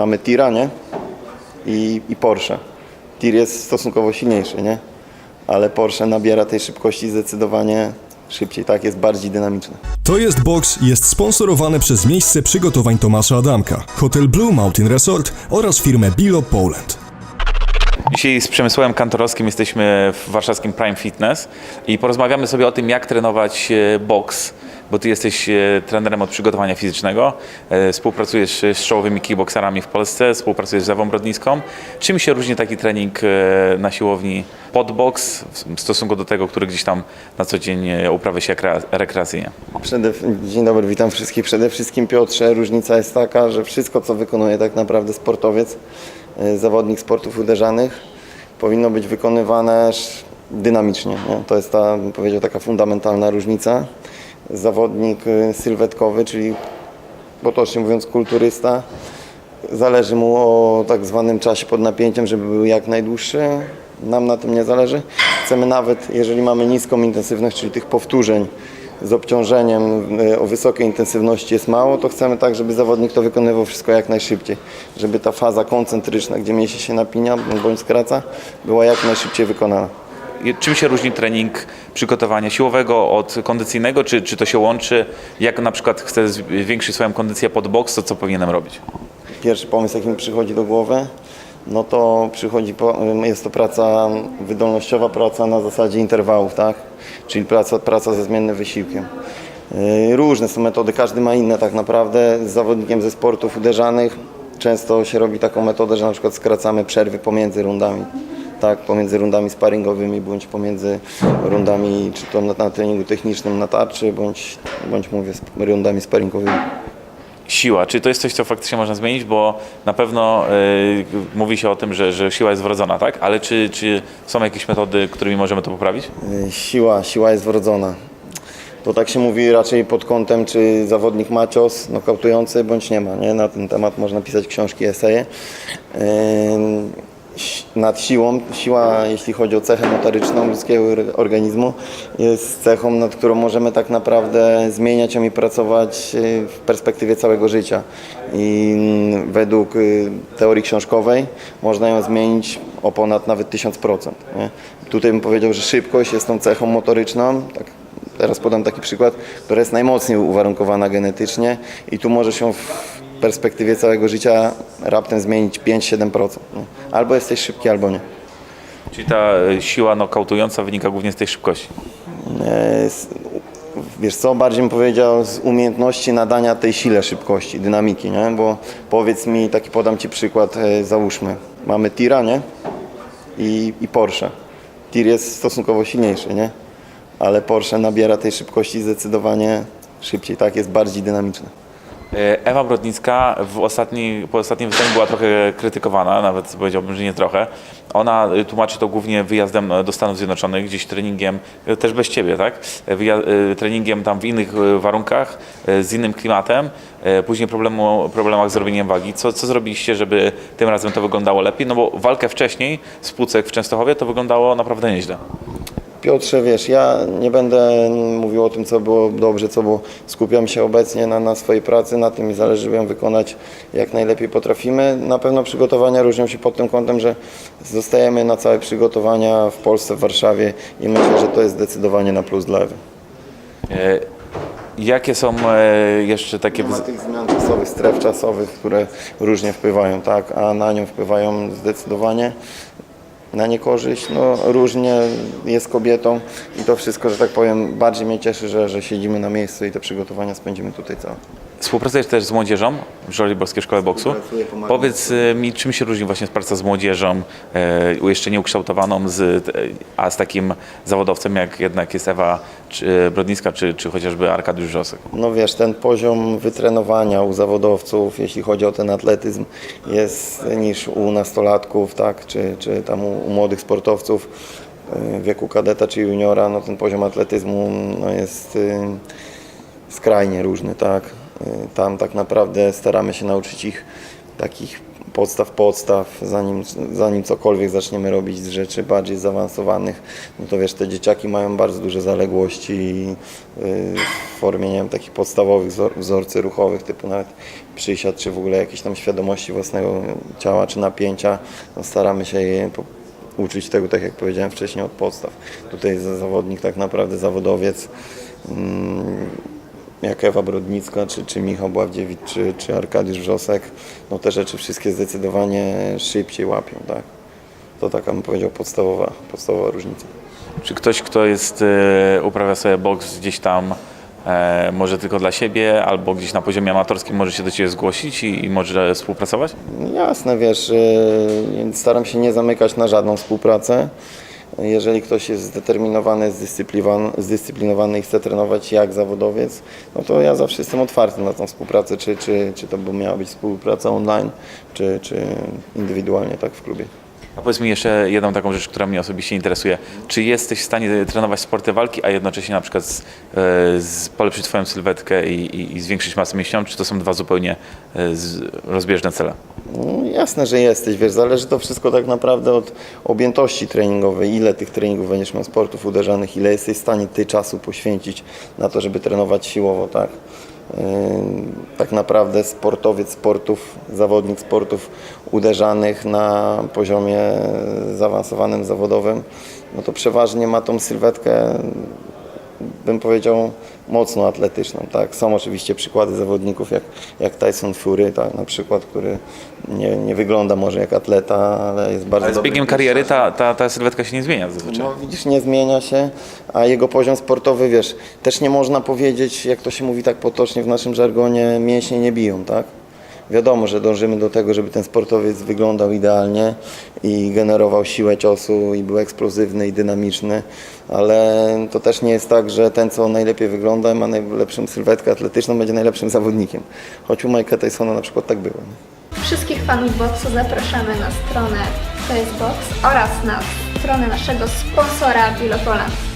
mamy tira, nie? I, i Porsche. Tir jest stosunkowo silniejszy, nie? Ale Porsche nabiera tej szybkości zdecydowanie szybciej, tak? Jest bardziej dynamiczny. To jest Box jest sponsorowany przez miejsce przygotowań Tomasza Adamka, hotel Blue Mountain Resort oraz firmę Bilo Poland. Dzisiaj z Przemysławem Kantorowskim jesteśmy w warszawskim Prime Fitness i porozmawiamy sobie o tym, jak trenować e, boks, bo ty jesteś e, trenerem od przygotowania fizycznego, e, współpracujesz z czołowymi kickboxerami w Polsce, współpracujesz z Ewą Brodnicką. Czym się różni taki trening e, na siłowni pod boks w stosunku do tego, który gdzieś tam na co dzień e, uprawia się rekre- rekreacyjnie? Przede, dzień dobry, witam wszystkich. Przede wszystkim Piotrze, różnica jest taka, że wszystko co wykonuje tak naprawdę sportowiec, e, zawodnik sportów uderzanych powinno być wykonywane dynamicznie. Nie? To jest ta, bym powiedział, taka fundamentalna różnica. Zawodnik e, sylwetkowy, czyli potocznie mówiąc kulturysta, Zależy mu o tak zwanym czasie pod napięciem, żeby był jak najdłuższy. Nam na tym nie zależy. Chcemy nawet, jeżeli mamy niską intensywność, czyli tych powtórzeń z obciążeniem y, o wysokiej intensywności jest mało, to chcemy tak, żeby zawodnik to wykonywał wszystko jak najszybciej. Żeby ta faza koncentryczna, gdzie mięsień się napinia bądź skraca, była jak najszybciej wykonana. Czym się różni trening przygotowania siłowego od kondycyjnego? Czy, czy to się łączy? Jak na przykład chcę zwiększyć swoją kondycję pod boks, to co powinienem robić? Pierwszy pomysł, jaki mi przychodzi do głowy, no to przychodzi, jest to praca wydolnościowa, praca na zasadzie interwałów, tak? Czyli praca, praca ze zmiennym wysiłkiem. Yy, Różne są metody, każdy ma inne tak naprawdę. Z zawodnikiem ze sportów uderzanych często się robi taką metodę, że na przykład skracamy przerwy pomiędzy rundami. Tak, pomiędzy rundami sparingowymi, bądź pomiędzy rundami, czy to na, na treningu technicznym na tarczy, bądź, bądź mówię, rundami sparingowymi. Siła, czy to jest coś, co faktycznie można zmienić? Bo na pewno y, mówi się o tym, że, że siła jest wrodzona, tak? Ale czy, czy są jakieś metody, którymi możemy to poprawić? Y, Siła, siła jest wrodzona. To tak się mówi raczej pod kątem, czy zawodnik ma cios nokautujący, bądź nie ma. Nie? Na ten temat można pisać książki, eseje. Si- Nad siłą, siła, jeśli chodzi o cechę motoryczną ludzkiego or- organizmu, jest cechą, nad którą możemy tak naprawdę zmieniać ją i pracować y, w perspektywie całego życia. I mm, według y, teorii książkowej można ją zmienić o ponad nawet 1000%. Nie? Tutaj bym powiedział, że szybkość jest tą cechą motoryczną, tak Teraz podam taki przykład, która jest najmocniej uwarunkowana genetycznie i tu może się w perspektywie całego życia raptem zmienić 5-7%. nie? Albo jesteś szybki, albo nie. Czyli ta y, siła nokautująca wynika głównie z tej szybkości. E, Wiesz co, bardziej bym powiedział z umiejętności nadania tej sile szybkości, dynamiki, nie? Bo powiedz mi, taki podam Ci przykład, e, załóżmy, mamy tira, nie? I, i Porsche. Tir jest stosunkowo silniejszy, nie? Ale Porsche nabiera tej szybkości zdecydowanie szybciej, tak? Jest bardziej dynamiczny. Y, Ewa Brodnicka w ostatniej, po ostatnim występie była trochę krytykowana, nawet powiedziałbym, że nie trochę. Ona y, tłumaczy to głównie wyjazdem e, do Stanów Zjednoczonych, gdzieś treningiem, też bez ciebie, tak? E, Wyja- treningiem tam w innych warunkach, z innym klimatem, później problemu, problemach z robieniem wagi. Co, co zrobiliście, żeby tym razem to wyglądało lepiej? No bo walkę wcześniej z Pucek w Częstochowie to wyglądało naprawdę nieźle. Piotrze, wiesz, ja nie będę mówił o tym, co było dobrze, co było. Skupiam się obecnie na, na swojej pracy, na tym mi zależy, żeby ją wykonać jak najlepiej potrafimy. Na pewno przygotowania różnią się pod tym kątem, że zostajemy na całe przygotowania w Polsce, w Warszawie i myślę, że to jest zdecydowanie na plus dla Ewy. E, Jakie są e, jeszcze takie... Nie ma tych zmian czasowych, stref czasowych, które różnie wpływają, tak, a na nią wpływają zdecydowanie na niekorzyść. No, różnie jest kobietą i to wszystko, że tak powiem, bardziej mnie cieszy, że, że siedzimy na miejscu i te przygotowania spędzimy tutaj całe. Współpracujesz też z młodzieżą w Żoliborskiej Szkole Boksu. Współpracuję, pomagam. Powiedz e, mi, czym się różni właśnie praca z młodzieżą, jeszcze nieukształtowaną, z, a z takim zawodowcem jak jednak jest Ewa czy Brodnicka, czy, czy chociażby Arkadiusz Wrzosek? No wiesz, ten poziom wytrenowania u zawodowców, jeśli chodzi o ten atletyzm, jest niż u nastolatków, tak, czy, czy tam u, u młodych sportowców y, w wieku kadeta czy juniora, no ten poziom atletyzmu no, jest y, skrajnie różny, tak. Y, Tam tak naprawdę staramy się nauczyć ich takich podstaw podstaw, zanim, zanim cokolwiek zaczniemy robić z rzeczy bardziej zaawansowanych, no to wiesz, te dzieciaki mają bardzo duże zaległości yy, w formie, nie wiem, takich podstawowych wzor- wzorcy ruchowych, typu nawet przysiad, czy w ogóle jakiejś tam świadomości własnego ciała, czy napięcia, no staramy się je uczyć tego, tak jak powiedziałem wcześniej, od podstaw. Tutaj za- zawodnik, tak naprawdę zawodowiec, mm, jak Ewa Brodnicka, czy, czy Michał Bławdziewicz, czy, czy Arkadiusz Wrzosek, no te rzeczy wszystkie zdecydowanie szybciej łapią, tak. To taka bym powiedział podstawowa, podstawowa różnica. Czy ktoś, kto jest, e, uprawia sobie boks gdzieś tam, e, może tylko dla siebie, albo gdzieś na poziomie amatorskim może się do Ciebie zgłosić i, i może współpracować? Jasne, wiesz, yy, staram się nie zamykać na żadną współpracę. Jeżeli ktoś jest zdeterminowany, zdyscyplinowany, zdyscyplinowany i chce trenować jak zawodowiec, no to ja zawsze jestem otwarty na tą współpracę, czy, czy, czy to by miała być współpraca online, czy, czy indywidualnie tak w klubie. A powiedz mi jeszcze jedną taką rzecz, która mnie osobiście interesuje. Czy jesteś w stanie trenować sporty walki, a jednocześnie na przykład z, e, z, polepszyć Twoją sylwetkę i, i, i zwiększyć masę mięśniową, czy to są dwa zupełnie e, z, rozbieżne cele? No, jasne, że jesteś, wiesz, zależy to wszystko tak naprawdę od objętości treningowej, ile tych treningów będziesz miał sportów uderzanych, ile jesteś w stanie ty czasu poświęcić na to, żeby trenować siłowo, tak? Tak naprawdę sportowiec sportów, zawodnik sportów uderzanych na poziomie zaawansowanym, zawodowym, no to przeważnie ma tą sylwetkę bym powiedział, mocno atletyczną. Tak? Są oczywiście przykłady zawodników jak, jak Tyson Fury, tak, na przykład, który nie, nie wygląda może jak atleta, ale jest bardzo Ale z biegiem kariery ta, ta, ta sylwetka się nie zmienia zazwyczaj. no widzisz, nie zmienia się, a jego poziom sportowy, wiesz, też nie można powiedzieć, jak to się mówi tak potocznie w naszym żargonie, mięśnie nie biją, tak? Wiadomo, że dążymy do tego, żeby ten sportowiec wyglądał idealnie i generował siłę ciosu i był eksplozywny i dynamiczny, ale to też nie jest tak, że ten, co najlepiej wygląda, ma najlepszą sylwetkę atletyczną, będzie najlepszym zawodnikiem. Choć u Mike'a Tysona na przykład tak było. Wszystkich fanów boksu zapraszamy na stronę Faceboox oraz na stronę naszego sponsora Bilopola.